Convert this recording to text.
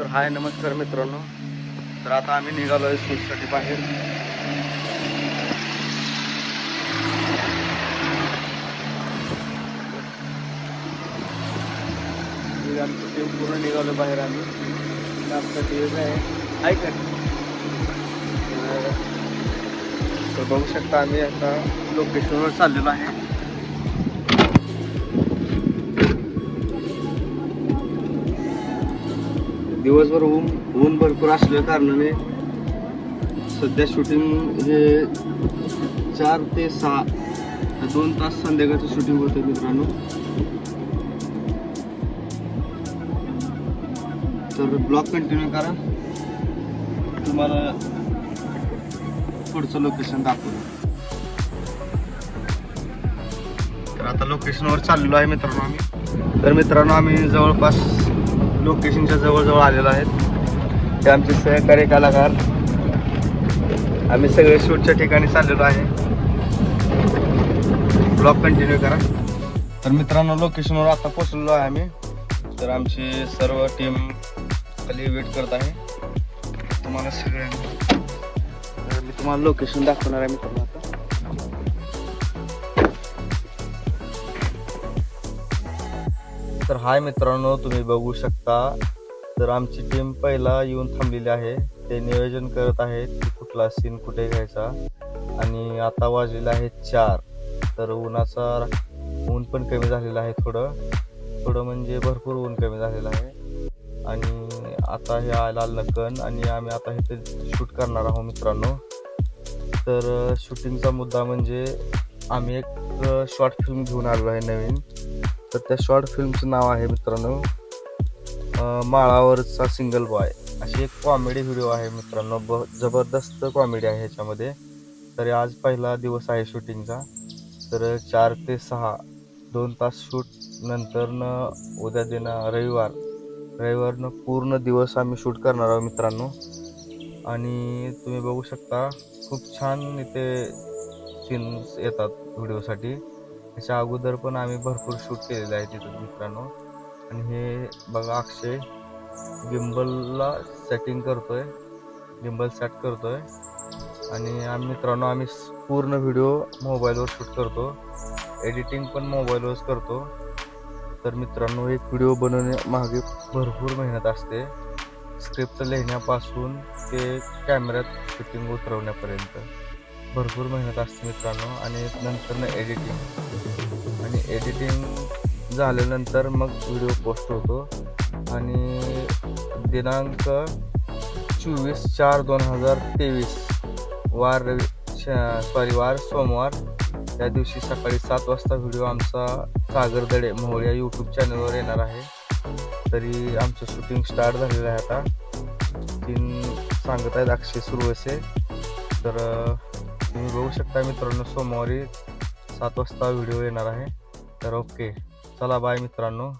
तर हाय नमस्कार मित्रांनो. तर आता आम्ही निघालो आहे स्कूलसाठी बाहेर. आमचं टीम पूर्ण निघालो बाहेर आम्ही. तर आमचा टीम आहे. आहे का? तर बघू शकता आम्ही आता लोकेशनवर चाललेलो आहे. दिवसभर ऊन ऊन भरपूर असल्या कारणाने सध्या शूटिंग हे चार ते सहा दोन तास संध्याकाळचं शूटिंग होतं मित्रांनो. तर ब्लॉग कंटिन्यू करा. तुम्हाला पुढचं लोकेशन दाखवलं तर आता लोकेशनवर चाललेलो आहे मित्रांनो आम्ही. तर मित्रांनो आम्ही जवळपास लोकेशनच्या जवळजवळ आलेलो आहेत. ते आमचे सहकारी कलाकार. आम्ही सगळे शूटच्या ठिकाणी चाललेलो आहे. ब्लॉग कंटिन्यू करा. तर मित्रांनो लोकेशनवर आता पोचलेलो आहे आम्ही. तर आमची सर्व टीम खाली वेट करत आहे. तुम्हाला सगळ्यांना मी तुम्हाला लोकेशन दाखवणार आहे मित्रांनो आता. हाय मित्रांनो तुम्ही बघू शकता. तर आमची टीम पहिला येऊन थांबलेली आहे. ते नियोजन करत आहेत की कुठला सीन कुठे घ्यायचा. आणि आता वाजलेला आहे चार. तर उन्हाचा ऊन पण कमी झालेलं आहे थोडं. थोडं म्हणजे भरपूर ऊन कमी झालेलं आहे. आणि आता हे आला लग्न आणि आम्ही आता इथे शूट करणार आहोत मित्रांनो. तर शूटिंगचा मुद्दा म्हणजे आम्ही एक शॉर्ट फिल्म घेऊन आलो आहे नवीन. तर त्या शॉर्ट फिल्मचं नाव आहे मित्रांनो माळावरचा सिंगल बॉय अशी एक कॉमेडी व्हिडिओ आहे मित्रांनो ब जबरदस्त कॉमेडी आहे ह्याच्यामध्ये. तर आज पहिला दिवस आहे शूटिंगचा तर चार ते सहा दोन तास शूट नंतरनं उद्या दिन रविवार. रविवारनं पूर्ण दिवस आम्ही शूट करणार आहोत मित्रांनो. आणि तुम्ही बघू शकता खूप छान इथे सीन्स येतात व्हिडिओसाठी त्याच्या अगोदर पण आम्ही भरपूर शूट केलेलं आहे तिथं मित्रांनो. आणि हे बघा अक्षय गिम्बलला सेटिंग करतोय. गिम्बल सेट करतोय. आणि आम्ही मित्रांनो आम्ही पूर्ण व्हिडिओ मोबाईलवर शूट करतो. एडिटिंग पण मोबाईलवरच करतो. तर मित्रांनो एक व्हिडिओ बनवणे मागे भरपूर मेहनत असते. स्क्रिप्ट लिहिण्यापासून ते कॅमेऱ्यात शूटिंग उतरवण्यापर्यंत. भरपूर मेहनत असते मित्रांनो आणि नंतर एडिटिंग आणि एडिटिंग झाल्यानंतर मग व्हिडिओ पोस्ट होतो. आणि दिनांक चोवीस चार दोन हजार तेवीस वार रवि सॉरी वार सोमवार त्या दिवशी सकाळी सात वाजता व्हिडिओ आमचा सागरदडे मोहळ्या मोहोळ या यूट्यूब चॅनलवर येणार आहे. तरी आमचं शूटिंग स्टार्ट झालेलं आहे आता. तीन सांगत आहेत अक्षय सुरू असे तर तुम्ही बघू शकता मित्रांनो सोमवारी सात वाजता व्हिडिओ येणार आहे. तर ओके. चला बाय मित्रांनो.